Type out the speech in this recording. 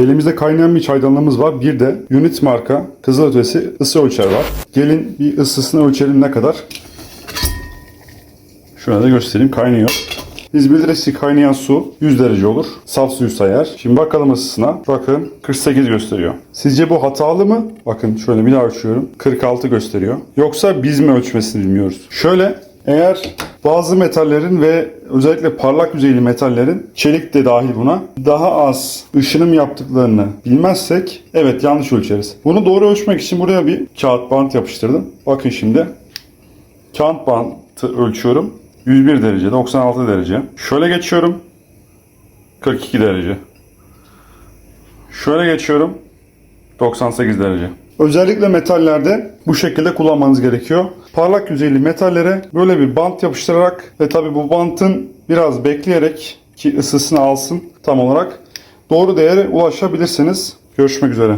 Elimizde kaynayan bir çaydanlığımız var. Bir de unit marka kızılötesi ısı ölçer var. Gelin bir ısısını ölçelim ne kadar. Şuna da göstereyim kaynıyor. Biz biliriz kaynayan su 100 derece olur. Saf suyu sayar. Şimdi bakalım ısısına. Bakın 48 gösteriyor. Sizce bu hatalı mı? Bakın şöyle bir daha ölçüyorum. 46 gösteriyor. Yoksa biz mi ölçmesini bilmiyoruz? Şöyle eğer bazı metallerin ve özellikle parlak yüzeyli metallerin çelik de dahil buna daha az ışınım yaptıklarını bilmezsek evet yanlış ölçeriz. Bunu doğru ölçmek için buraya bir kağıt bant yapıştırdım. Bakın şimdi kağıt bantı ölçüyorum. 101 derece, 96 derece. Şöyle geçiyorum. 42 derece. Şöyle geçiyorum. 98 derece. Özellikle metallerde bu şekilde kullanmanız gerekiyor. Parlak yüzeyli metallere böyle bir bant yapıştırarak ve tabi bu bantın biraz bekleyerek ki ısısını alsın tam olarak doğru değere ulaşabilirsiniz. Görüşmek üzere.